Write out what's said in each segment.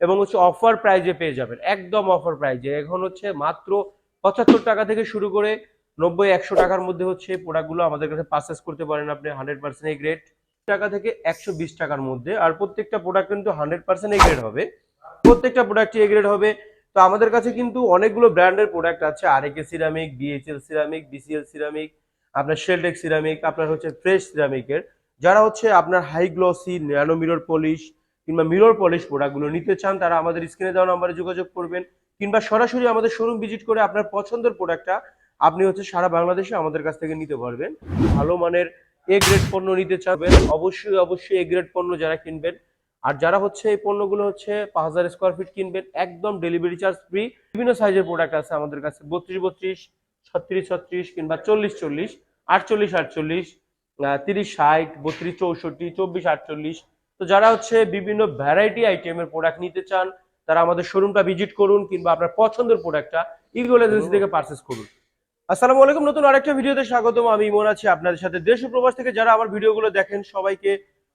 এবং হচ্ছে অফার প্রাইজে পেয়ে যাবেন, একদম অফার প্রাইজে এখন হচ্ছে মাত্র পঁচাত্তর টাকা থেকে শুরু করে নব্বই, একশো টাকার মধ্যে হচ্ছে প্রোডাক্টগুলো আমাদের কাছে পারচেস করতে পারেন আপনি হান্ড্রেড পার্সেন্ট এই গ্রেড টাকা থেকে একশো বিশ টাকার মধ্যে, আর প্রত্যেকটা প্রোডাক্ট কিন্তু হান্ড্রেড পার্সেন্ট এই গ্রেড হবে। প্রত্যেকটা প্রোডাক্টই এ গ্রেড হবে। তো আমাদের কাছে কিন্তু অনেকগুলো ব্র্যান্ডের প্রোডাক্ট আছে। RAK ceramic BHL ceramic BCL ceramic আপনার শেলটেক সিরামিক আপনার হচ্ছে ফ্রেশ সিরামিকের যারা হচ্ছে আপনার high glossy nano mirror polish কিংবা মিরর পলিশ প্রোডাক্টগুলো নিতে চান, তারা আমাদের স্ক্রিনে দেওয়া নাম্বারে যোগাযোগ করবেন, কিংবা সরাসরি আমাদের শোরুম ভিজিট করে আপনার পছন্দের প্রোডাক্টটা আপনি হচ্ছে সারা বাংলাদেশে আমাদের কাছ থেকে নিতে পারবেন। ভালো মানের এ গ্রেড পণ্য নিতে চাবেন অবশ্যই অবশ্যই এ গ্রেড পণ্য যারা কিনবেন, আর যারা হচ্ছে এই পণ্যগুলো হচ্ছে পাঁচ হাজার স্কোয়ার ফিট কিনবেন, একদম ডেলিভারি চার্জ ফ্রি বিভিন্ন সাইজের প্রোডাক্ট আছে আমাদের কাছে, বত্রিশ বত্রিশ, ছত্রিশ ছত্রিশ কিংবা চল্লিশ চল্লিশ, আটচল্লিশ আটচল্লিশ তিরিশ ষাট, বত্রিশ চৌষট্টি, চব্বিশ আটচল্লিশ তো যারা হচ্ছে বিভিন্ন ভ্যারাইটি আইটেমের প্রোডাক্ট নিতে চান, তারা আমাদের শোরুমটা ভিজিট করুন কিংবা আপনার পছন্দের প্রোডাক্টটা ইগল এজেন্সি থেকে পারচেস করুন। আসসালামু আলাইকুম, নতুন আরেকটা ভিডিওতে স্বাগতম। আমি ইমন আছি আপনাদের সাথে। দেশ প্রবাস থেকে যারা আমার ভিডিওগুলো দেখেন, সবাইকে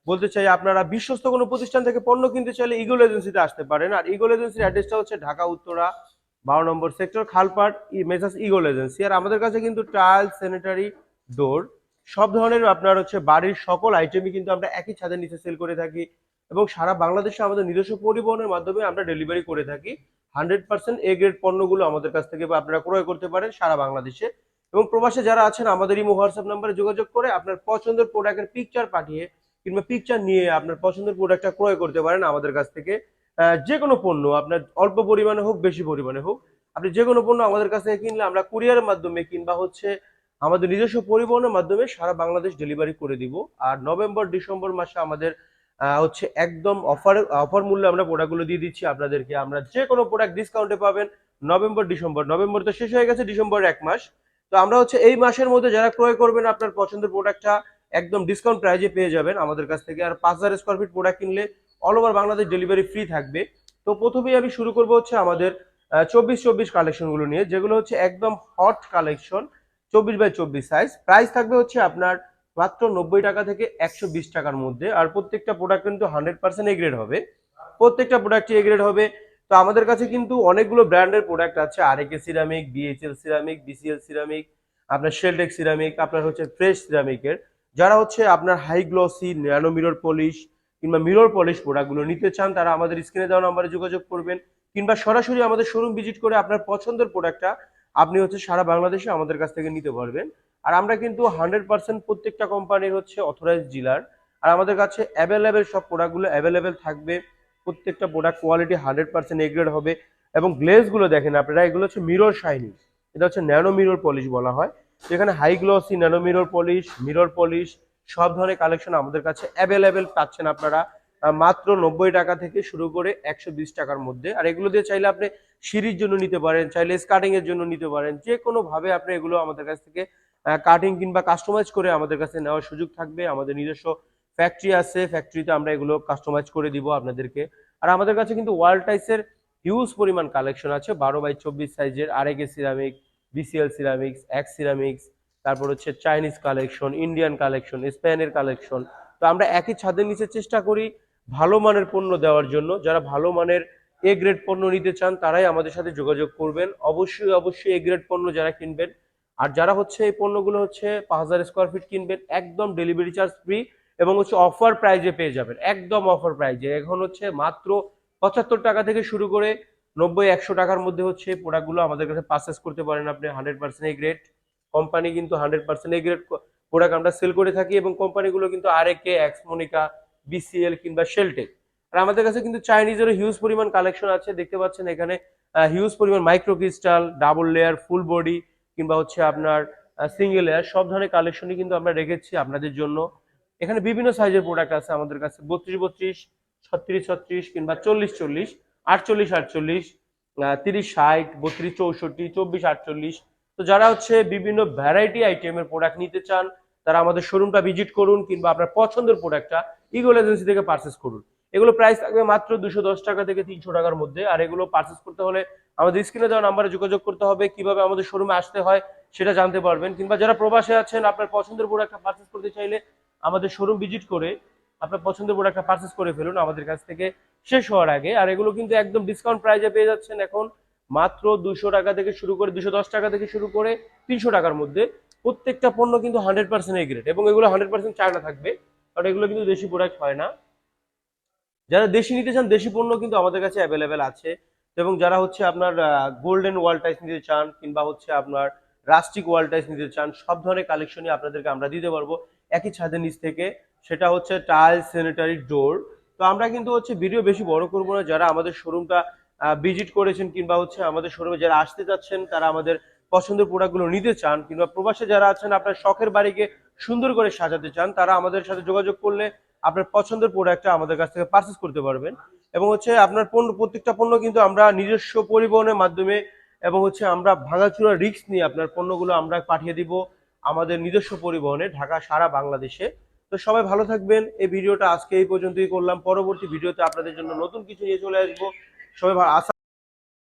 বলতে চাই, আপনারা বিশ্বস্ত কোনো প্রতিষ্ঠান থেকে পণ্য কিনতে চাইলে ইগল এজেন্সিতে আসতে পারেন। আর ইগল এজেন্সির অ্যাড্রেসটা হচ্ছে ঢাকা, উত্তরা, বারো নম্বর sector Khalpat Messrs Eagle Agency আর আমাদের কাছে কিন্তু টাইল স্যানিটারি ডোর সব ধরনের আপনার হচ্ছে বাড়ির সকল আইটেমই কিন্তু আমরা একই ছাদের নিচে সেল করে থাকি এবং সারা বাংলাদেশে আমাদের নিজস্ব পরিবহনের মাধ্যমে আমরা ডেলিভারি করে থাকি। হান্ড্রেড পার্সেন্ট এ গ্রেড পণ্যগুলো আমাদের কাছ থেকে আপনারা ক্রয় করতে পারেন সারা বাংলাদেশে। এবং প্রবাসে যারা আছেন, আমাদের ইমো হোয়াটসঅ্যাপ নাম্বারে যোগাযোগ করে আপনার পছন্দের প্রোডাক্টের পিকচার পাঠিয়ে কিংবা পিকচার নিয়ে আপনার পছন্দের প্রোডাক্টটা ক্রয় করতে পারেন আমাদের কাছ থেকে। যে কোনো পণ্য, আপনার অল্প পরিমাণে হোক, বেশি পরিমাণে হোক, আপনি যে কোনো পণ্য আমাদের কাছ থেকে কিনলে আমরা কুরিয়ারের মাধ্যমে কিংবা হচ্ছে আমাদের নিজস্ব পরিবহনের মাধ্যমে সারা বাংলাদেশ ডেলিভারি করে দিব। আর নভেম্বর, ডিসেম্বর মাসে আমাদের হচ্ছে একদম অফার অফার মূল্যে আমরা প্রোডাক্টগুলো দিয়ে দিচ্ছি আপনাদেরকে। আমরা যে কোনো প্রোডাক্ট ডিসকাউন্টে পাবেন নভেম্বর, ডিসেম্বর। নভেম্বর তো শেষ হয়ে গেছে, ডিসেম্বর এক মাস। তো আমরা হচ্ছে এই মাসের মধ্যে যারা ক্রয় করবেন আপনার পছন্দের প্রোডাক্টটা একদম ডিসকাউন্ট প্রাইজে পেয়ে যাবেন আমাদের কাছ থেকে। আর পাঁচ হাজার স্কোয়ার ফিট প্রোডাক্ট কিনলে all over Bangladesh delivery free থাকবে। তো প্রথমেই আমি শুরু করব হচ্ছে আমাদের চব্বিশ চব্বিশ কালেকশনগুলো নিয়ে, যেগুলো হচ্ছে একদম হট কালেকশন চব্বিশ বাই চব্বিশ সাইজ প্রাইস থাকবে হচ্ছে আপনার মাত্র নব্বই টাকা থেকে একশো বিশ টাকার মধ্যে। আর প্রত্যেকটা প্রোডাক্ট কিন্তু হান্ড্রেড পার্সেন্ট এ গ্রেড হবে। প্রত্যেকটা প্রোডাক্টই এ গ্রেড হবে। তো আমাদের কাছে কিন্তু অনেকগুলো ব্র্যান্ডের প্রোডাক্ট আছে। RAK ceramic BHL ceramic BCL ceramic আপনার শেলটেক সিরামিক আপনার হচ্ছে ফ্রেশ সিরামিকের যারা হচ্ছে আপনার high glossy nano mirror polish কিংবা মিরর পলিশ প্রোডাক্টগুলো নিতে চান, তারা আমাদের স্ক্রিনে দেওয়া নাম্বারে যোগাযোগ করবেন। কিংবা সরাসরি আমাদের শোরুম ভিজিট করে আপনার পছন্দের প্রোডাক্টটা আপনি হচ্ছে সারা বাংলাদেশে আমাদের কাছ থেকে নিতে পারবেন। আর আমরা কিন্তু হান্ড্রেড পার্সেন্ট প্রত্যেকটা কোম্পানির হচ্ছে অথরাইজ ডিলার আর আমাদের কাছে অ্যাভেলেবেল সব প্রোডাক্টগুলো অ্যাভেলেবেল থাকবে। প্রত্যেকটা product quality hundred percent A grade হবে। এবং গ্লেজগুলো দেখেন আপনারা, এগুলো হচ্ছে মিরর শাইনিং এটা হচ্ছে ন্যানো মিরর পলিশ বলা হয়। যেখানে high glossy nano mirror polish mirror polish সব ধরনের কালেকশন আমাদের কাছে অ্যাভেলেবেল পাচ্ছেন আপনারা। মাত্র নব্বই টাকা থেকে শুরু করে একশো বিশ টাকার মধ্যে। আর এগুলো দিয়ে চাইলে আপনি সিঁড়ির জন্য নিতে পারেন, চাইলে স্কার্টিং এর জন্য নিতে পারেন। যে কোনো ভাবে আপনি এগুলো আমাদের কাছ থেকে কাটিং কিংবা কাস্টমাইজ করে আমাদের কাছে নেওয়ার সুযোগ থাকবে। আমাদের নিজস্ব ফ্যাক্টরি আছে ফ্যাক্টরিতে আমরা এগুলো কাস্টমাইজ করে দিব আপনাদেরকে। আর আমাদের কাছে কিন্তু ওয়ার্ল্ড টাইসের হিউজ পরিমাণ কালেকশন আছে, বারো বাই চব্বিশ সাইজের RAK ceramic BCL ceramics X ceramics তারপর হচ্ছে চাইনিজ কালেকশন ইন্ডিয়ান কালেকশন স্পেনের কালেকশন তো আমরা একই ছাদের নিচে চেষ্টা করি ভালো মানের পণ্য দেওয়ার জন্য, যারা ভালো মানের এ গ্রেড পণ্য নিতে চান, তারাই আমাদের সাথে যোগাযোগ করবেন। অবশ্যই অবশ্যই এ গ্রেড পণ্য যারা কিনবেন, আর যারা হচ্ছে এই পণ্যগুলো হচ্ছে পাঁচ হাজার স্কোয়ার ফিট কিনবেন, একদম ডেলিভারি চার্জ ফ্রি এবং হচ্ছে অফার প্রাইজে পেয়ে যাবেন। একদম অফার প্রাইজে এখন হচ্ছে মাত্র পঁচাত্তর টাকা থেকে শুরু করে নব্বই, একশো টাকার মধ্যে হচ্ছে প্রোডাক্টগুলো আমাদের কাছে পারচেস করতে পারেন আপনি hundred percent A grade company কিন্তু hundred percent A grade product আমরা সেল করে থাকি এবং কোম্পানিগুলো কিন্তু আর একে এক্সমোনিকা বিসিএল কিংবা শেলটেক আর আমাদের কাছে কিন্তু চাইনিজেরও হিউজ পরিমাণ কালেকশন আছে। দেখতে পাচ্ছেন এখানে হিউজ পরিমাণ micro crystal double layer full body কিংবা হচ্ছে আপনার সিঙ্গেল লেয়ার সব ধরনের কালেকশনই কিন্তু আমরা রেখেছি আপনাদের জন্য। এখানে বিভিন্ন সাইজের প্রোডাক্ট আছে আমাদের কাছে। বত্রিশ বত্রিশ, ছত্রিশ ছত্রিশ কিংবা চল্লিশ চল্লিশ, আটচল্লিশ আটচল্লিশ তিরিশ ষাট, বত্রিশ চৌষট্টি, চব্বিশ আটচল্লিশ। তো যারা হচ্ছে বিভিন্ন ভ্যারাইটি আইটেমের প্রোডাক্ট নিতে চান, তারা আমাদের শোরুমটা ভিজিট করুন কিংবা আপনার পছন্দের প্রোডাক্টটা ইগল এজেন্সি থেকে পারচেস করুন। এগুলো প্রাইস থাকবে মাত্র দুশো দশ টাকা থেকে তিনশো টাকার মধ্যে। আর এগুলো পারচেস করতে হলে আমাদের স্ক্রিনে দেওয়া নাম্বারে যোগাযোগ করতে হবে, কীভাবে আমাদের শোরুমে আসতে হয় সেটা জানতে পারবেন। কিংবা যারা প্রবাসে আছেন, আপনার পছন্দের প্রোডাক্টটা পারচেস করতে চাইলে আমাদের শোরুম ভিজিট করে আপনার পছন্দের প্রোডাক্টটা পারচেস করে ফেলুন আমাদের কাছ থেকে। শেষ হওয়ার আগে। আর এগুলো কিন্তু একদম ডিসকাউন্ট প্রাইজে পেয়ে যাচ্ছেন এখন মাত্র দুশো টাকা থেকে শুরু করে, দুশো দশ টাকা থেকে শুরু করে তিনশো টাকার মধ্যে। প্রত্যেকটা পণ্য কিন্তু হান্ড্রেড পার্সেন্ট এগ্রেড এবং এগুলো হান্ড্রেড পার্সেন্ট চায়না থাকবে। কারণ এগুলো কিন্তু দেশি প্রোডাক্ট হয় না। যারা দেশি নিতে চান, দেশি পণ্য কিন্তু আমাদের কাছে অ্যাভেলেবেল আছে। এবং যারা হচ্ছে আপনার গোল্ডেন ওয়াল টাইস নিতে চান কিংবা হচ্ছে আপনার রাস্টিক ওয়াল টাইস নিতে চান, সব ধরনের কালেকশনই আপনাদেরকে আমরা দিতে পারব একই ছাদের নিচ থেকে। সেটা হচ্ছে টাইল স্যানিটারি ডোর তো আমরা কিন্তু হচ্ছে ভিডিও বেশি বড় করব না। যারা আমাদের শোরুমটা ভিজিট করেছেন কিংবা হচ্ছে আমাদের শোরুমে যারা আসতে চাচ্ছেন, তারা আমাদের পছন্দের প্রোডাক্টগুলো নিতে চান কিংবা প্রবাসে যারা আছেন, আপনার শখের বাড়িকে সুন্দর করে সাজাতে চান, তারা আমাদের সাথে যোগাযোগ করলে আপনার পছন্দের প্রোডাক্টটা আমাদের কাছ থেকে পারচেস করতে পারবেন। এবং হচ্ছে আপনার পণ্য, প্রত্যেকটা পণ্য কিন্তু আমরা নিজস্ব পরিবহনের মাধ্যমে এবং হচ্ছে আমরা ভাঙাচুরা রিস্ক নিয়ে আপনার পণ্যগুলো আমরা পাঠিয়ে দিব আমাদের নিজস্ব পরিবহনে ঢাকা, সারা বাংলাদেশে। তো সবাই ভালো থাকবেন। এই ভিডিওটা আজকে এই পর্যন্তই করলাম। পরবর্তী ভিডিওতে আপনাদের জন্য নতুন কিছু নিয়ে চলে আসব। সবাই